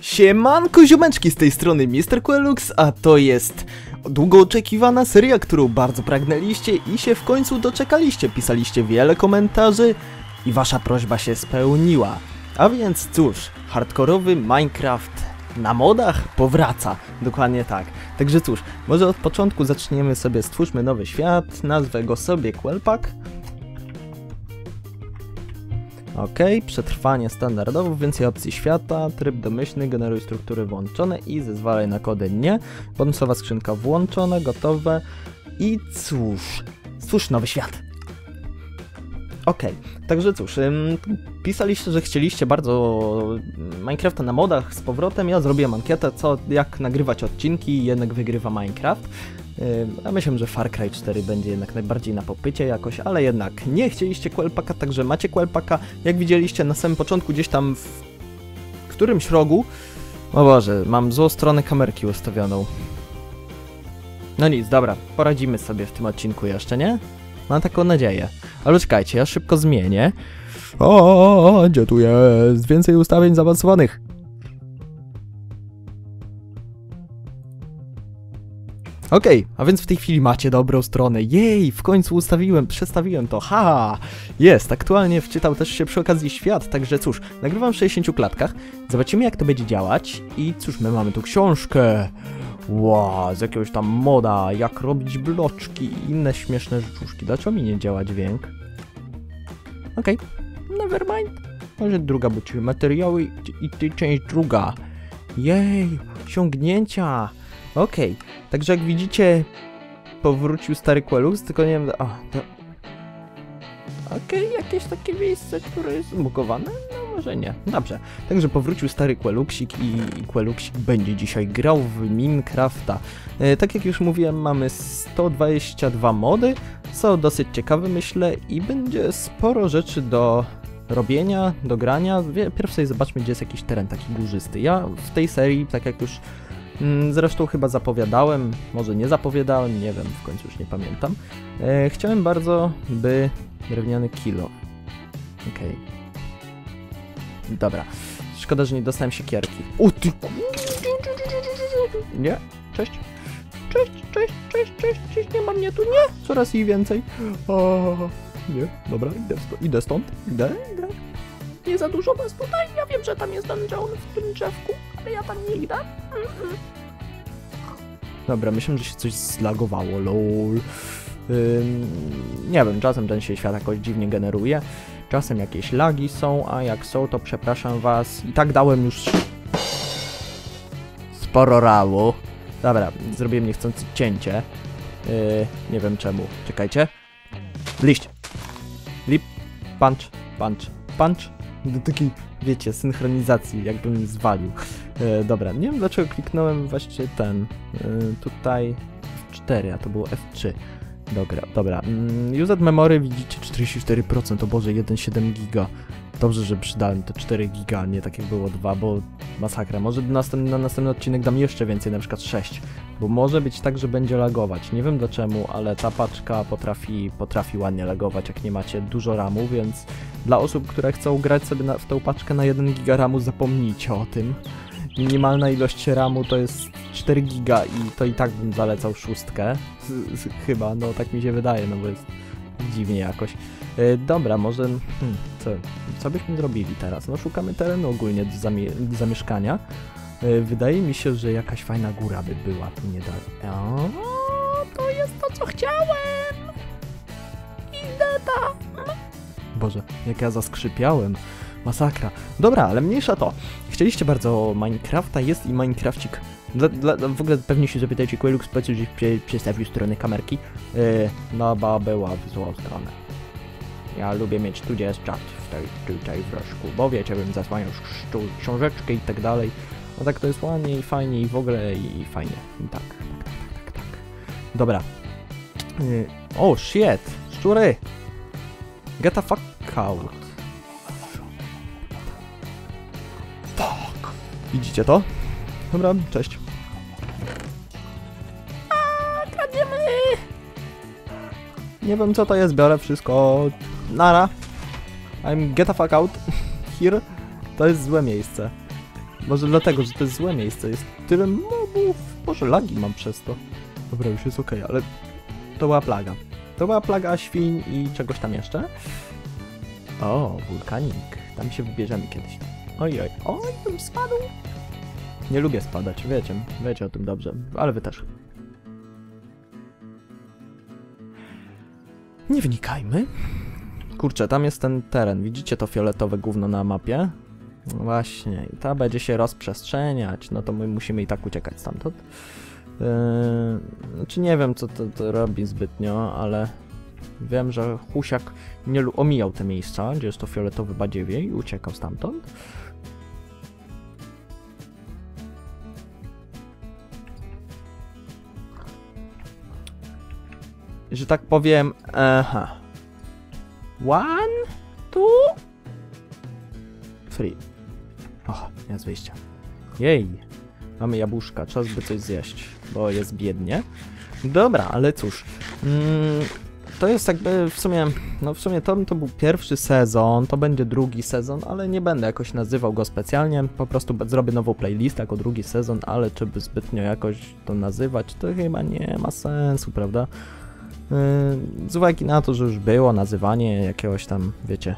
Siemanko ziomeczki z tej strony Mr. Quelux, a to jest długo oczekiwana seria, którą bardzo pragnęliście i się w końcu doczekaliście. Pisaliście wiele komentarzy i wasza prośba się spełniła. A więc cóż, hardkorowy Minecraft na modach powraca. Dokładnie tak. Także cóż, może od początku zaczniemy sobie, stwórzmy nowy świat, nazwę go sobie Quelpak. Ok, przetrwanie standardowo, więcej opcji świata, tryb domyślny, generuj struktury włączone i zezwalaj na kody nie. Bonusowa skrzynka włączone, gotowe. I cóż, stwórz nowy świat. Ok, także cóż, pisaliście, że chcieliście bardzo Minecrafta na modach z powrotem. Ja zrobiłem ankietę, co, jak nagrywać odcinki, jednak wygrywa Minecraft. Ja myślę, że Far Cry 4 będzie jednak najbardziej na popycie jakoś, ale jednak nie chcieliście Quelpaka, także macie Quelpaka. Jak widzieliście na samym początku, gdzieś tam w którymś rogu. O Boże, mam złą stronę kamerki ustawioną. No nic, dobra, poradzimy sobie w tym odcinku jeszcze, nie? Mam taką nadzieję. Ale czekajcie, ja szybko zmienię. O, gdzie tu jest? Więcej ustawień zaawansowanych. Okej, a więc w tej chwili macie dobrą stronę. Jej, w końcu ustawiłem, przestawiłem to. Ha! Jest, aktualnie wczytał też się przy okazji świat, także cóż, nagrywam w 60 klatkach. Zobaczymy jak to będzie działać i cóż, my mamy tu książkę. Wow, z jakiegoś tam moda, jak robić bloczki i inne śmieszne rzeczuszki. Dlaczego mi nie działa dźwięk? Okej, okay. Nevermind. Może druga, bo czyli materiały i, i część druga. Jej, osiągnięcia. Okej, okay. także jak widzicie, powrócił stary Quelux, tylko nie wiem... O, to... Okej, okay, jakieś takie miejsce, które jest zbugowane? No może nie. Dobrze. Także powrócił stary Queluxik i Queluxik będzie dzisiaj grał w Minecrafta. E, tak jak już mówiłem, mamy 122 mody. Są dosyć ciekawe, myślę, i będzie sporo rzeczy do robienia, do grania. Pierw sobie zobaczmy, gdzie jest jakiś teren taki górzysty. Ja w tej serii, tak jak już Mm, zresztą chyba zapowiadałem, może nie zapowiadałem, nie wiem, w końcu już nie pamiętam. E, chciałem bardzo, by drewniany kilo. Okej. Okay. Dobra. Szkoda, że nie dostałem siekierki. O ty Nie? Cześć. Cześć, cześć, cześć, cześć, cześć, nie ma mnie tu, nie? Coraz i więcej. O, nie, dobra, idę, idę stąd, idę, idę. Nie za dużo was tutaj, ja wiem, że tam jest dungeon w tym drzewku, ale ja tam nie idę. Mm -mm. Dobra, myślę, że się coś zlagowało, lol. Ym, nie wiem, czasem ten się świat jakoś dziwnie generuje. Czasem jakieś lagi są, a jak są, to przepraszam was. I tak dałem już sporo ralu. Dobra, zrobiłem niechcący cięcie. Yy, nie wiem czemu. Czekajcie. Liść. Punch. Punch. Punch. Do takiej, wiecie, synchronizacji, jakbym zwalił. E, dobra, nie wiem dlaczego kliknąłem właśnie ten. E, tutaj F4, a to było F3. Dobra, dobra. Mm, Used memory widzicie 44%, o Boże, 1,7 giga. Dobrze, że przydałem to 4 giga, nie tak jak było 2, bo masakra. Może na następny, na następny odcinek dam jeszcze więcej, na przykład 6. Bo może być tak, że będzie lagować. Nie wiem dlaczego, ale ta paczka potrafi, potrafi ładnie lagować, jak nie macie dużo ramu, więc dla osób, które chcą grać sobie na, w tą paczkę na 1 giga ramu, zapomnijcie o tym minimalna ilość RAMu to jest 4 giga i to i tak bym zalecał szóstkę. Chyba, no tak mi się wydaje, no bo jest dziwnie jakoś. Yy, dobra, może... Hmm, co, co byśmy zrobili teraz? No szukamy terenu ogólnie do, zamie do zamieszkania. Yy, wydaje mi się, że jakaś fajna góra by była tu niedaleko. O, to jest to, co chciałem! Idę tam! Boże, jak ja zaskrzypiałem. Masakra. Dobra, ale mniejsza to. Chcieliście bardzo Minecrafta, jest i Minecrafcik. Dla, dla, w ogóle pewnie się zapytajcie, Quelux po co przestawił stronę kamerki. Yy, no bo była w złą stronę. Ja lubię mieć tu, gdzie jest czat w tej, tutaj w rożku, bo wiecie, bym zasłaniał książeczkę i tak dalej. No tak to jest ładnie i fajnie i w ogóle i fajnie. I tak, tak, tak, tak, tak. Dobra. Yy, o, oh, shit! Szczury! Get the fuck out. Widzicie to? Dobra, cześć. A, kradziemy! nie wiem co to jest, biorę wszystko. Nara. I'm get the fuck out here. To jest złe miejsce. Może dlatego, że to jest złe miejsce. Jest tyle mobów. Może lagi mam przez to. Dobra, już jest okej, ale to była plaga. To była plaga świń i czegoś tam jeszcze. O, wulkanik. Tam się wybierzemy kiedyś. Oj, oj, oj, bym spadł. Nie lubię spadać, wiecie, wiecie o tym dobrze, ale wy też. Nie wnikajmy. Kurczę, tam jest ten teren. Widzicie to fioletowe gówno na mapie? Właśnie, i ta będzie się rozprzestrzeniać. No to my musimy i tak uciekać stamtąd. Yy, znaczy nie wiem, co to, to robi zbytnio, ale wiem, że Husiak nie omijał te miejsca, gdzie jest to fioletowe badziewie i uciekał stamtąd. Że tak powiem, aha. One, two, three. Jest wyjście. Jej, mamy jabłuszka, czas by coś zjeść, bo jest biednie. Dobra, ale cóż, mm, to jest jakby w sumie, no w sumie to, to był pierwszy sezon, to będzie drugi sezon, ale nie będę jakoś nazywał go specjalnie, po prostu zrobię nową playlistę jako drugi sezon, ale czy by zbytnio jakoś to nazywać, to chyba nie ma sensu, prawda? Yy, Z uwagi na to, że już było nazywanie jakiegoś tam, wiecie,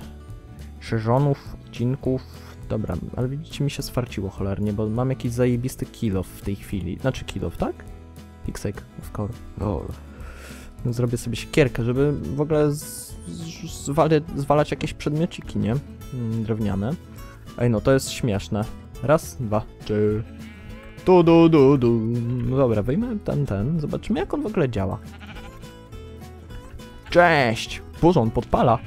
sezonów, odcinków, dobra, ale widzicie, mi się sfarciło cholernie, bo mam jakiś zajebisty kill w tej chwili, znaczy kill tak? Pixek, of course. O. No, Zrobię sobie siekierkę, żeby w ogóle z, z, zwale, zwalać jakieś przedmiociki, nie? Mm, Drewniane. Ej, no to jest śmieszne. Raz, dwa, trzy. Tu, du, du, du. No dobra, wyjmę ten, ten. Zobaczymy, jak on w ogóle działa. Cześć! Boże, on podpala.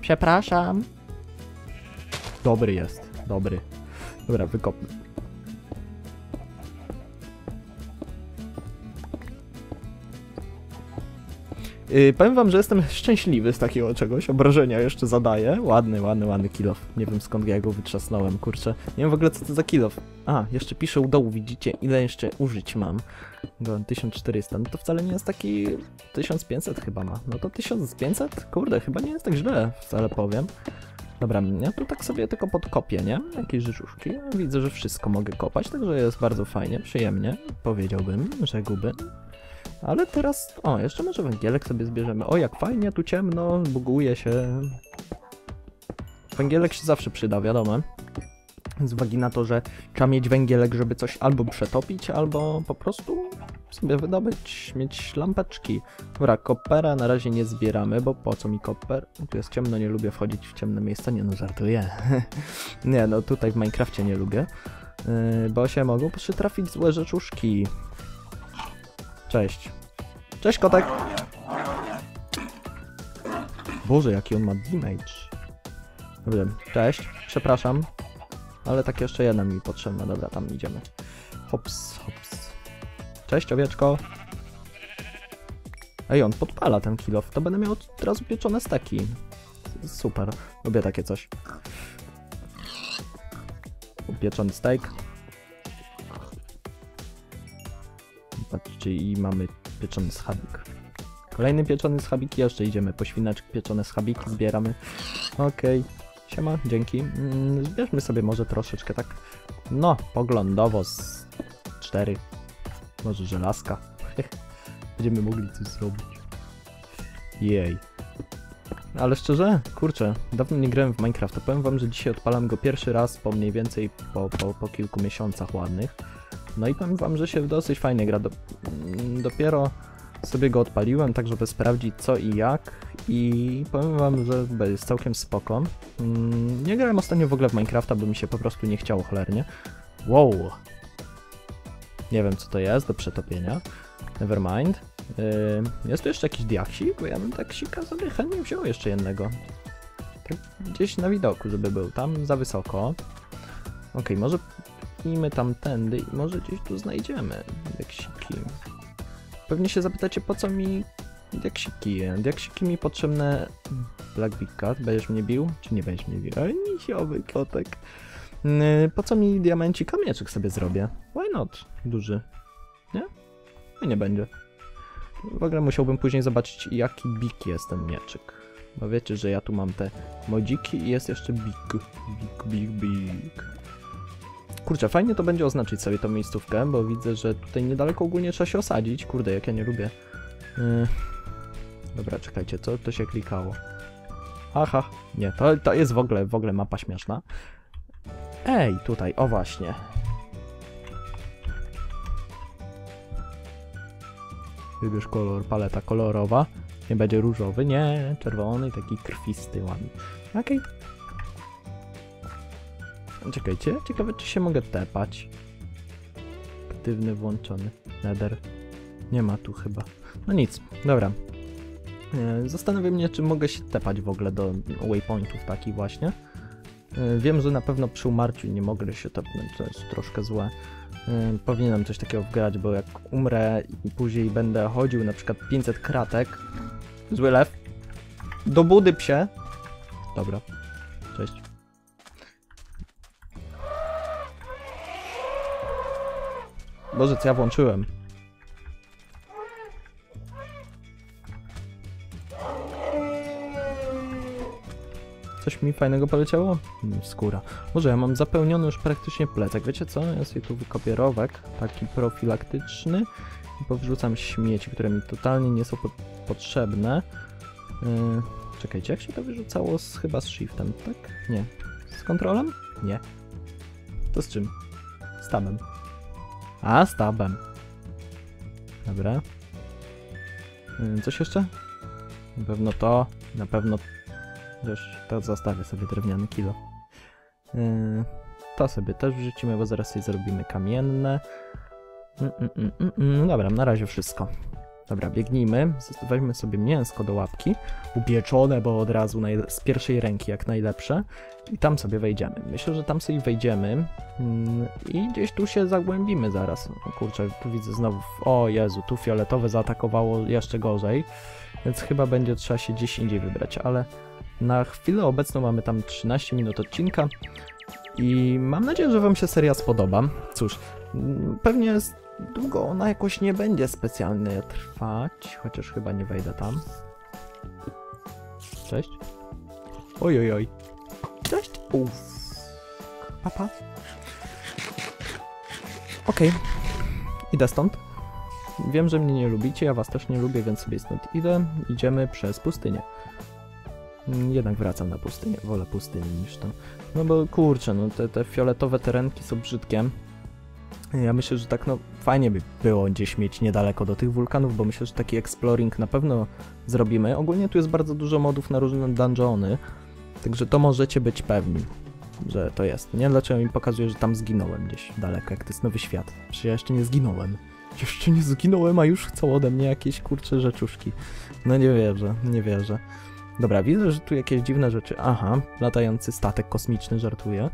Przepraszam. Dobry jest, dobry. Dobra, wykopmy. Yy, powiem wam, że jestem szczęśliwy z takiego czegoś. Obrażenia jeszcze zadaję. Ładny, ładny, ładny kilof. Nie wiem skąd ja go wytrzasnąłem, kurczę. Nie wiem w ogóle co to za kilof. A, jeszcze piszę u dołu, widzicie ile jeszcze użyć mam. Go 1400. No to wcale nie jest taki 1500 chyba ma. No to 1500? Kurde, chyba nie jest tak źle, wcale powiem. Dobra, ja tu tak sobie tylko podkopię, nie? Jakieś rzeczuszki. Widzę, że wszystko mogę kopać, także jest bardzo fajnie, przyjemnie. Powiedziałbym, guby. Ale teraz, o, jeszcze może węgielek sobie zbierzemy. O, jak fajnie, tu ciemno, buguje się. Węgielek się zawsze przyda, wiadomo. Z uwagi na to, że trzeba mieć węgielek, żeby coś albo przetopić, albo po prostu sobie wydobyć, mieć lampeczki. Dobra, kopera na razie nie zbieramy, bo po co mi koper? Tu jest ciemno, nie lubię wchodzić w ciemne miejsca, nie no, żartuję. nie no, tutaj w Minecrafcie nie lubię, yy, bo się mogą przytrafić złe rzeczuszki. Cześć. Cześć kotek! Boże, jaki on ma damage. Dobra, cześć, przepraszam. Ale tak jeszcze jedna mi potrzebna, dobra, tam idziemy. Hops, hops. Cześć, owieczko. Ej, on podpala ten kilof, to będę miał od razu pieczone steki. Super, lubię takie coś. Pieczony steak. Patrzcie, i mamy pieczony schabik. Kolejny pieczony schabik, jeszcze idziemy po świnaczek pieczone schabiki, zbieramy. Okej, siema, dzięki. Mm, Zbierzmy sobie może troszeczkę tak, no, poglądowo z cztery, może żelazka. Będziemy mogli coś zrobić. Jej. Ale szczerze, kurczę, dawno nie grałem w Minecrafta. Powiem wam, że dzisiaj odpalam go pierwszy raz po mniej więcej po, po, po kilku miesiącach ładnych. No i powiem wam, że się dosyć fajnie gra. Do, mm, dopiero sobie go odpaliłem, tak żeby sprawdzić co i jak. I powiem wam, że jest całkiem spoko. Mm, Nie grałem ostatnio w ogóle w Minecrafta, bo mi się po prostu nie chciało cholernie. Wow. Nie wiem co to jest do przetopienia. Nevermind. Yy, jest tu jeszcze jakiś diaksik? Bo ja bym tak sika sobie chętnie wziął jeszcze jednego. Tak gdzieś na widoku, żeby był. Tam za wysoko. Okej, może pnijmy tamtędy i może gdzieś tu znajdziemy diaksiki. Pewnie się zapytacie, po co mi diaksiki? Diaksiki mi potrzebne... Black Big Cat, będziesz mnie bił? Czy nie będziesz mnie bił? Ale misiowy kotek. Yy, Po co mi diamencik? Kamieczek sobie zrobię. Why not? Duży. Nie? No nie będzie. W ogóle musiałbym później zobaczyć, jaki big jest ten mieczyk. Bo wiecie, że ja tu mam te modziki i jest jeszcze big. Big, big, big. Kurczę, fajnie to będzie oznaczyć sobie tą miejscówkę, bo widzę, że tutaj niedaleko ogólnie trzeba się osadzić. Kurde, jak ja nie lubię. Yy. Dobra, czekajcie, co to się klikało? Aha, nie, to, to jest w ogóle, w ogóle mapa śmieszna. Ej, tutaj, o właśnie. Wybierz kolor, paleta kolorowa. Nie będzie różowy, nie, czerwony, taki krwisty, ładny. Okej. Czekajcie, ciekawe czy się mogę tepać. Aktywny włączony. Nether. Nie ma tu chyba. No nic, dobra. E, Zastanawiam mnie, czy mogę się tepać w ogóle do waypointów takich właśnie. E, Wiem, że na pewno przy umarciu nie mogę się tepnąć, to jest troszkę złe. E, Powinienem coś takiego wgrać, bo jak umrę i później będę chodził na przykład 500 kratek, zły lew, do budy psie. Dobra, cześć. Boże, co ja włączyłem? Coś mi fajnego poleciało? Skóra. Może ja mam zapełniony już praktycznie plecak. Wiecie co? Ja sobie tu wykopię rowek, taki profilaktyczny i powrzucam śmieci, które mi totalnie nie są po potrzebne. Yy, czekajcie, jak się to wyrzucało? Z, chyba z shiftem, tak? Nie. Z kontrolem? Nie. To z czym? Z tabem. A, z tabem. Dobra. Yy, coś jeszcze? Na pewno to, na pewno już to zostawię sobie drewniany kilo. Yy, to sobie też wrzucimy, bo zaraz sobie zrobimy kamienne. Mm, mm, mm. No dobra, na razie wszystko. Dobra, biegnijmy. Weźmy sobie mięsko do łapki. Upieczone, bo od razu z pierwszej ręki jak najlepsze. I tam sobie wejdziemy. Myślę, że tam sobie wejdziemy. I gdzieś tu się zagłębimy zaraz. O kurczę, tu widzę znowu. O Jezu, tu fioletowe zaatakowało jeszcze gorzej. Więc chyba będzie trzeba się gdzieś indziej wybrać, ale na chwilę obecną mamy tam 13 minut odcinka i mam nadzieję, że Wam się seria spodoba. Cóż, mm, pewnie długo ona jakoś nie będzie specjalnie trwać, chociaż chyba nie wejdę tam. Cześć. Oj, oj, oj. Cześć. Uff. Papa. Okej. Idę stąd. Wiem, że mnie nie lubicie, ja was też nie lubię, więc sobie stąd idę. Idziemy przez pustynię. Mm, Jednak wracam na pustynię. Wolę pustynię niż to. No bo kurczę, no te, te fioletowe terenki są brzydkie. Ja myślę, że tak no fajnie by było gdzieś mieć niedaleko do tych wulkanów, bo myślę, że taki exploring na pewno zrobimy. Ogólnie tu jest bardzo dużo modów na różne dungeony, także to możecie być pewni, że to jest. Nie dlaczego mi pokazuje, że tam zginąłem gdzieś daleko, jak to jest nowy świat. Przecież ja jeszcze nie zginąłem. Jeszcze nie zginąłem, a już chcą ode mnie jakieś kurcze rzeczuszki. No nie wierzę, nie wierzę. Dobra, widzę, że tu jakieś dziwne rzeczy. Aha, latający statek kosmiczny żartuje.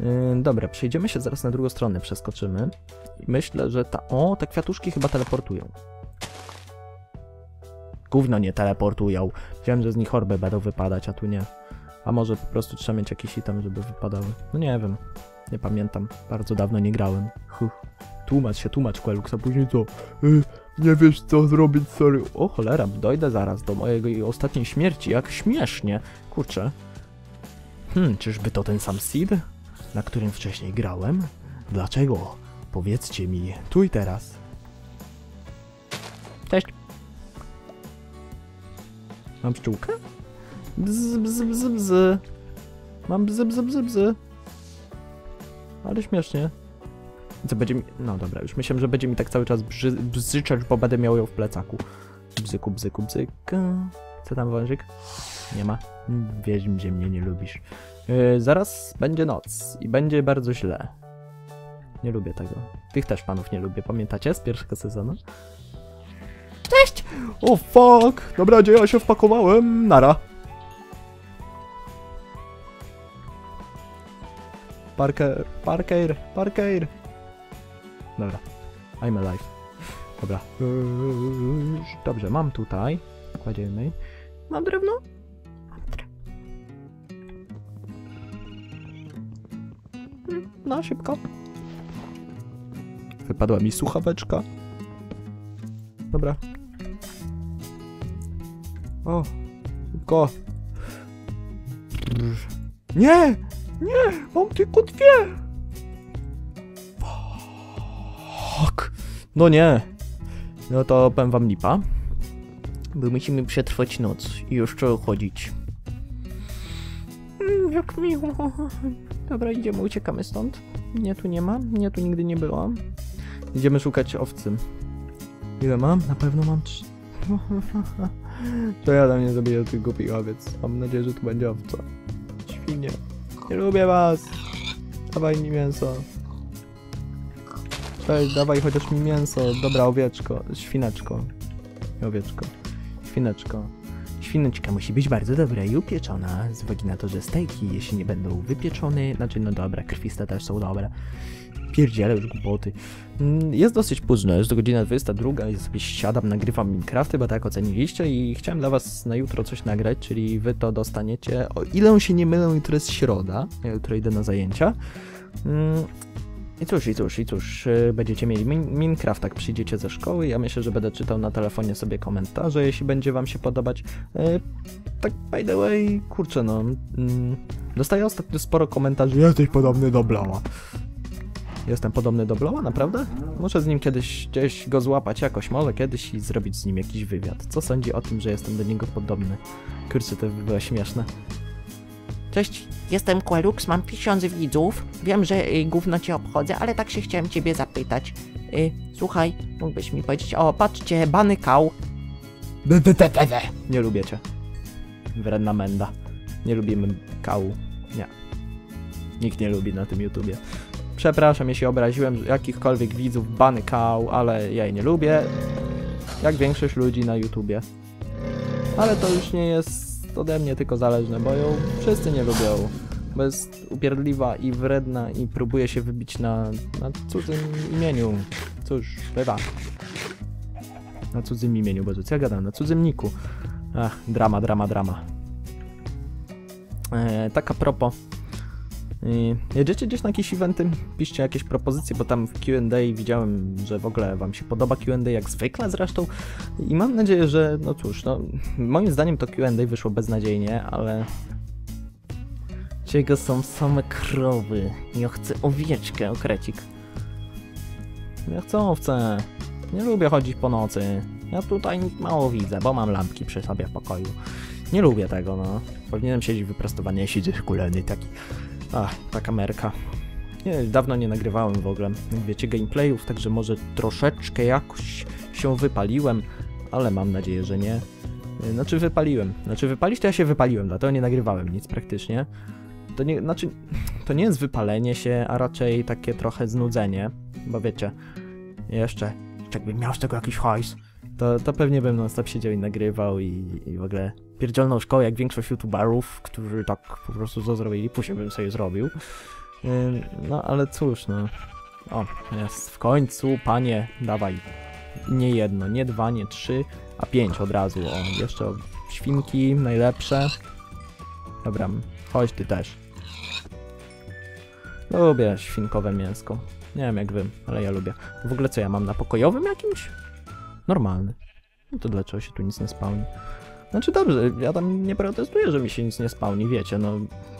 Yy, dobra, przejdziemy się zaraz na drugą stronę, przeskoczymy. Myślę, że ta... O, te kwiatuszki chyba teleportują. Gówno nie teleportują. Wiem, że z nich orby będą wypadać, a tu nie. A może po prostu trzeba mieć jakiś item, żeby wypadały. No nie wiem. Nie pamiętam. Bardzo dawno nie grałem. Huh. Tłumacz się, tłumacz Quelux, a później co? Y, nie wiesz co zrobić, sorry. O cholera, dojdę zaraz do mojej ostatniej śmierci, jak śmiesznie. Kurczę. Hmm, czyżby to ten sam Sid, na którym wcześniej grałem? Dlaczego? Powiedzcie mi, tu i teraz. Cześć. Mam pszczółkę? Bzz, bzz, bzz, bzz. Mam bzz, bzz, bzz, bzz. Ale śmiesznie. Co będzie mi... No dobra, już myślałem, że będzie mi tak cały czas brzy... bzyczeć, bo będę miał ją w plecaku. Bzyku, bzyku, bzyk. Co tam, wążyk? Nie ma. Wiedźm, że mnie nie lubisz. Yy, zaraz będzie noc i będzie bardzo źle. Nie lubię tego. Tych też panów nie lubię, pamiętacie z pierwszego sezonu? Cześć! O fuck! Dobra, gdzie ja się wpakowałem? Nara. Parker, Parker, Parker. Dobra. I'm alive. Dobra. Dobrze, mam tutaj. Kładziemy. Mam drewno? Mam drewno. Mm, No, szybko. Wypadła mi słuchaweczka. Dobra. O, szybko. Nie! Nie! Mam tylko dwie! No nie. No to powiem wam lipa. Bo musimy przetrwać noc i jeszcze chodzić. Mm, jak miło. Dobra, idziemy, uciekamy stąd. Nie, tu nie ma. Nie, tu nigdy nie byłam. Idziemy szukać owcy. Ile mam? Na pewno mam trzy. To ja tam nie zabiję tych głupich owiec. Mam nadzieję, że tu będzie owca. Świnie. Nie lubię was. Dawaj mi mięso. Cześć, dawaj chociaż mi mięso. Dobra, owieczko. Świneczko. Nie owieczko. Świneczko. Świneczka musi być bardzo dobra i upieczona, z uwagi na to, że stejki, jeśli nie będą wypieczone, znaczy no dobra, krwiste też są dobre. Pierdziele już głupoty. Mm, Jest dosyć późno, jest do godzina 22, ja sobie siadam, nagrywam Minecrafty, bo tak oceniliście i chciałem dla was na jutro coś nagrać, czyli wy to dostaniecie, o ile się nie mylę, jutro jest środa, ja jutro idę na zajęcia. I cóż, i cóż, i cóż, y, będziecie mieli min Minecraft, jak przyjdziecie ze szkoły. Ja myślę, że będę czytał na telefonie sobie komentarze, jeśli będzie wam się podobać. Y, tak, by the way, kurczę, no. Mm, dostaję ostatnio sporo komentarzy. Jesteś podobny do Blowa. Jestem podobny do Blowa, naprawdę? Muszę z nim kiedyś gdzieś go złapać jakoś, może kiedyś i zrobić z nim jakiś wywiad. Co sądzi o tym, że jestem do niego podobny? Kurczę, to by było śmieszne. Cześć, jestem Quelux, mam tysiąc widzów. Wiem, że y, gówno cię obchodzę, ale tak się chciałem ciebie zapytać. Y, słuchaj, mógłbyś mi powiedzieć, o patrzcie, bany kał. Nie lubię cię. Wredna menda. Nie lubimy kału. Nie. Nikt nie lubi na tym YouTubie. Przepraszam, jeśli obraziłem jakichkolwiek widzów bany kał, ale ja jej nie lubię. Jak większość ludzi na YouTubie. Ale to już nie jest ode mnie tylko zależne, bo ją wszyscy nie lubią. Bo jest upierdliwa i wredna i próbuje się wybić na, na cudzym imieniu. Cóż, bywa. Na cudzym imieniu, Boże, co ja gadam? Na cudzym niku. Ach, drama, drama, drama. E, tak a propos. Jedziecie gdzieś na jakieś eventy? Piszcie jakieś propozycje, bo tam w Q&A widziałem, że w ogóle wam się podoba Q&A, jak zwykle zresztą. I mam nadzieję, że, no cóż, no, moim zdaniem to Q&A wyszło beznadziejnie, ale... Czego są same krowy? Ja chcę owieczkę, okrecik. Ja chcę owce. Nie lubię chodzić po nocy. Ja tutaj mało widzę, bo mam lampki przy sobie w pokoju. Nie lubię tego, no. Powinienem siedzieć wyprostowany, siedzieć kuleny taki. Ach, ta kamerka. Nie, dawno nie nagrywałem w ogóle, jak wiecie, gameplayów, także może troszeczkę jakoś się wypaliłem, ale mam nadzieję, że nie. Yy, Znaczy wypaliłem. Znaczy wypalić to ja się wypaliłem, dlatego nie nagrywałem nic praktycznie. To nie, znaczy, to nie jest wypalenie się, a raczej takie trochę znudzenie, bo wiecie, jeszcze, jakbym miał z tego jakiś hajs, to, to pewnie bym non stop siedział i nagrywał i, i w ogóle pierdzielną szkołę, jak większość youtuberów, którzy tak po prostu co zrobili, później bym sobie zrobił. Ym, No ale cóż, no. O, jest w końcu, panie, dawaj. Nie jedno, nie dwa, nie trzy, a pięć od razu. O, jeszcze świnki, najlepsze. Dobra, chodź ty też. Lubię świnkowe mięsko. Nie wiem jak wy, ale ja lubię. W ogóle co ja mam na pokojowym jakimś? Normalny. No to dlaczego się tu nic nie spełni? Znaczy dobrze, ja tam nie protestuję, że mi się nic nie spełni, wiecie, no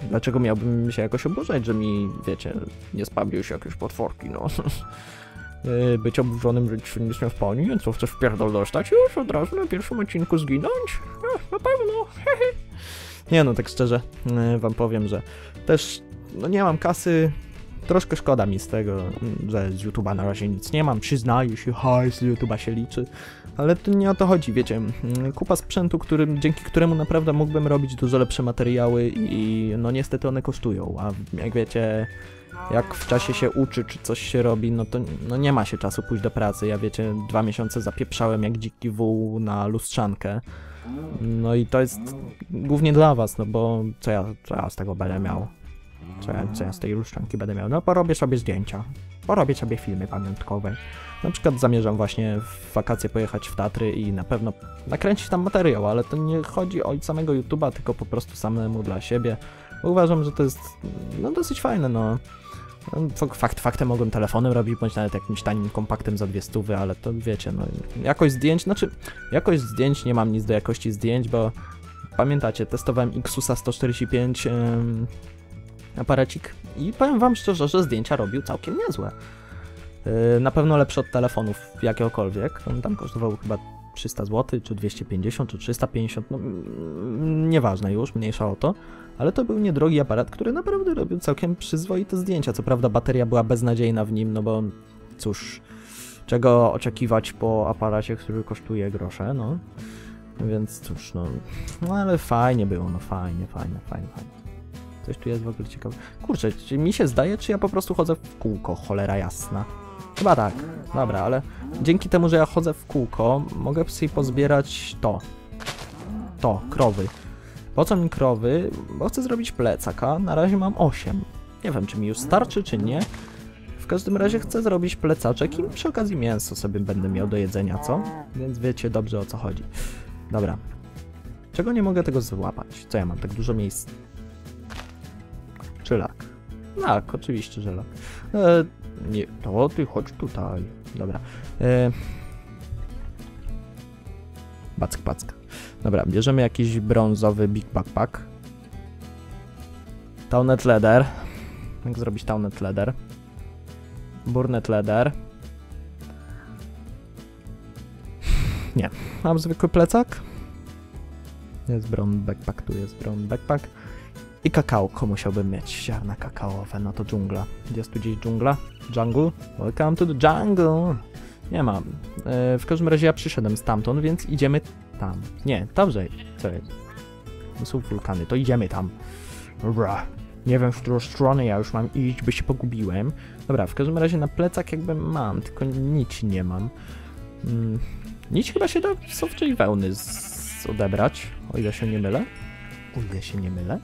dlaczego miałbym się jakoś oburzać, że mi, wiecie, nie spawniły się jakieś potworki, no. Yy, Być oburzonym, że ci się nic nie więc co chcesz pierdol dostać? Już od razu na pierwszym odcinku zginąć? Ech, na pewno. Nie no, tak szczerze, yy, wam powiem, że też, no nie mam kasy, troszkę szkoda mi z tego, że z YouTube'a na razie nic nie mam, przyznaję się, hajs z YouTube'a się liczy, ale to nie o to chodzi, wiecie, mm, kupa sprzętu, dzięki któremu naprawdę mógłbym robić dużo lepsze materiały i no niestety one kosztują, a jak wiecie, jak w czasie się uczy, czy coś się robi, no to no nie ma się czasu pójść do pracy, ja wiecie, dwa miesiące zapieprzałem jak dziki wół na lustrzankę, no i to jest głównie dla was, no bo co ja, co ja z tego będę miał? Co ja, co ja z tej lustrzanki będę miał? No porobię sobie zdjęcia, porobię sobie filmy pamiątkowe. Na przykład zamierzam właśnie w wakacje pojechać w Tatry i na pewno nakręcić tam materiał, ale to nie chodzi o samego YouTube'a, tylko po prostu samemu dla siebie. Uważam, że to jest no dosyć fajne, no. Fak- Fakt faktem mogłem telefonem robić, bądź nawet jakimś tanim kompaktem za dwie stówy, ale to wiecie, no jakość zdjęć, znaczy jakość zdjęć, nie mam nic do jakości zdjęć, bo pamiętacie, testowałem Xusa 145 em, aparacik i powiem wam szczerze, że zdjęcia robił całkiem niezłe. Yy, na pewno lepsze od telefonów jakiegokolwiek, on tam kosztował chyba 300 zł, czy 250, czy 350, no mm, nieważne już, mniejsza o to. Ale to był niedrogi aparat, który naprawdę robił całkiem przyzwoite zdjęcia. Co prawda bateria była beznadziejna w nim, no bo cóż, czego oczekiwać po aparacie, który kosztuje grosze, no. Więc cóż, no, no ale fajnie było, no fajnie, fajnie, fajnie, fajnie. Coś tu jest w ogóle ciekawe. Kurczę, czy mi się zdaje, czy ja po prostu chodzę w kółko, cholera jasna. Chyba tak, dobra, ale dzięki temu, że ja chodzę w kółko, mogę sobie pozbierać to. To, krowy. Po co mi krowy? Bo chcę zrobić plecaka. Na razie mam 8. Nie wiem, czy mi już starczy, czy nie. W każdym razie chcę zrobić plecaczek i przy okazji mięso sobie będę miał do jedzenia, co? Więc wiecie dobrze o co chodzi. Dobra. Czego nie mogę tego złapać? Co ja mam? Tak dużo miejsc. Czy lak? Tak, oczywiście, że lak. E, nie, to ty chodź tutaj. Dobra. E, back, back. Dobra, bierzemy jakiś brązowy big backpack. Taunet leather. Jak zrobić taunet leather? Burnet leather. Nie. Mam zwykły plecak. Jest brown backpack, tu jest brown backpack. I kakałko musiałbym mieć. Ziarna kakaowe, no to dżungla. Jest tu gdzieś dżungla? Jungle? Welcome to the jungle! Nie mam. E, w każdym razie ja przyszedłem stamtąd, więc idziemy tam. Nie, dobrze. Co jest? Są wulkany, to idziemy tam. Dobra. Nie wiem, w którą stronę ja już mam iść, by się pogubiłem. Dobra, w każdym razie na plecach jakby mam, tylko nic nie mam. Mm, nic chyba się da z owczej wełny odebrać, o ile się nie mylę. O ile się nie mylę.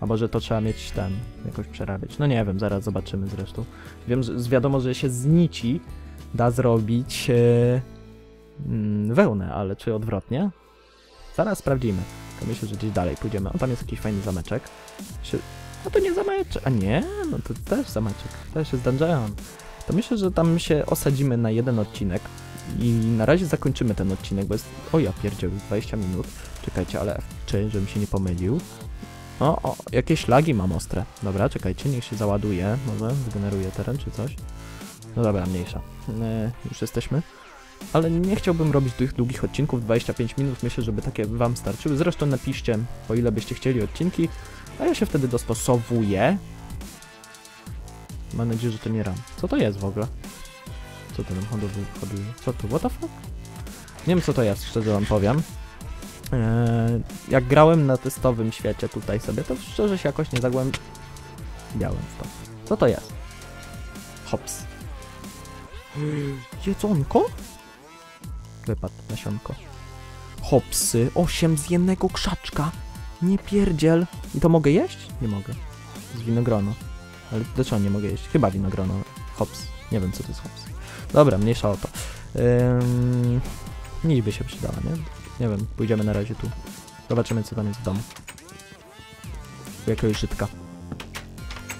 A może to trzeba mieć ten, jakoś przerabiać. No nie wiem, zaraz zobaczymy zresztą. Wiem, że wiadomo, że się z nici da zrobić mm, wełnę, ale czy odwrotnie? Zaraz sprawdzimy. To myślę, że gdzieś dalej pójdziemy. O, tam jest jakiś fajny zameczek. Czy... No to nie zameczek. A nie? No to też zameczek. Też jest dungeon. To myślę, że tam się osadzimy na jeden odcinek i na razie zakończymy ten odcinek, bo jest... O ja pierdziel, 20 minut. Czekajcie, ale F3, żebym się nie pomylił. O, o, jakieś lagi mam ostre. Dobra, czekajcie, niech się załaduje. Może wygeneruje teren czy coś. No dobra, mniejsza. E, już jesteśmy. Ale nie chciałbym robić tych długich odcinków, 25 minut, myślę, żeby takie wam starczyły. Zresztą napiszcie, o ile byście chcieli odcinki, a ja się wtedy dostosowuję. Mam nadzieję, że to nie ram. Co to jest w ogóle? Co to hodowli? hodowli? Co to? What the fuck? Nie wiem co to jest, szczerze wam powiem. Eee, jak grałem na testowym świecie tutaj sobie, to szczerze się jakoś nie zagłębiałem w to. Co to jest? Hops. Jedzonko? Wypadł nasionko. Hopsy, 8 z jednego krzaczka. Nie pierdziel. I to mogę jeść? Nie mogę. Z winogrono. Ale dlaczego nie mogę jeść? Chyba winogrono. Hops. Nie wiem co to jest hops. Dobra, mniejsza o to. Ym... Nic by się przydała, nie? Nie wiem, pójdziemy na razie tu. Zobaczymy co tam jest w domu. U jakiegoś żytka.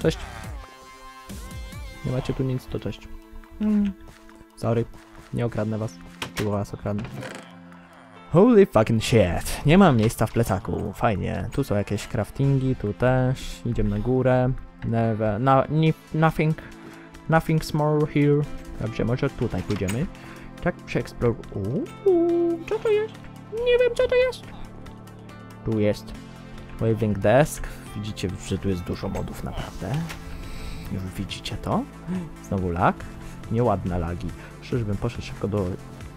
Cześć. Nie macie tu nic, to cześć. Mm. Sorry, nie okradnę was. Tylko was okradnę. Holy fucking shit. Nie mam miejsca w plecaku. Fajnie. Tu są jakieś craftingi, tu też. Idziemy na górę. Never, no, ni, nothing. Nothing small here. Dobrze, może tutaj pójdziemy. Tak, przeeksploruj. Uuu, co to jest? Nie wiem, co to jest. Tu jest Waving Desk. Widzicie, że tu jest dużo modów, naprawdę. Już widzicie to? Znowu lag. Nieładne lagi. Czyżbym poszedł szybko do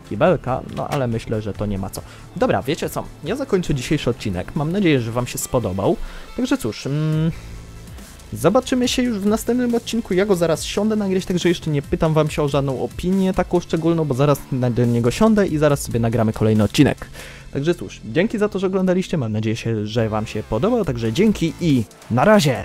kibelka, no ale myślę, że to nie ma co. Dobra, wiecie co? Ja zakończę dzisiejszy odcinek. Mam nadzieję, że Wam się spodobał. Także cóż, mm, zobaczymy się już w następnym odcinku. Ja go zaraz siądę nagrać, także jeszcze nie pytam Wam się o żadną opinię taką szczególną, bo zaraz do niego siądę i zaraz sobie nagramy kolejny odcinek. Także cóż, dzięki za to, że oglądaliście. Mam nadzieję, że Wam się podobał. Także dzięki i na razie!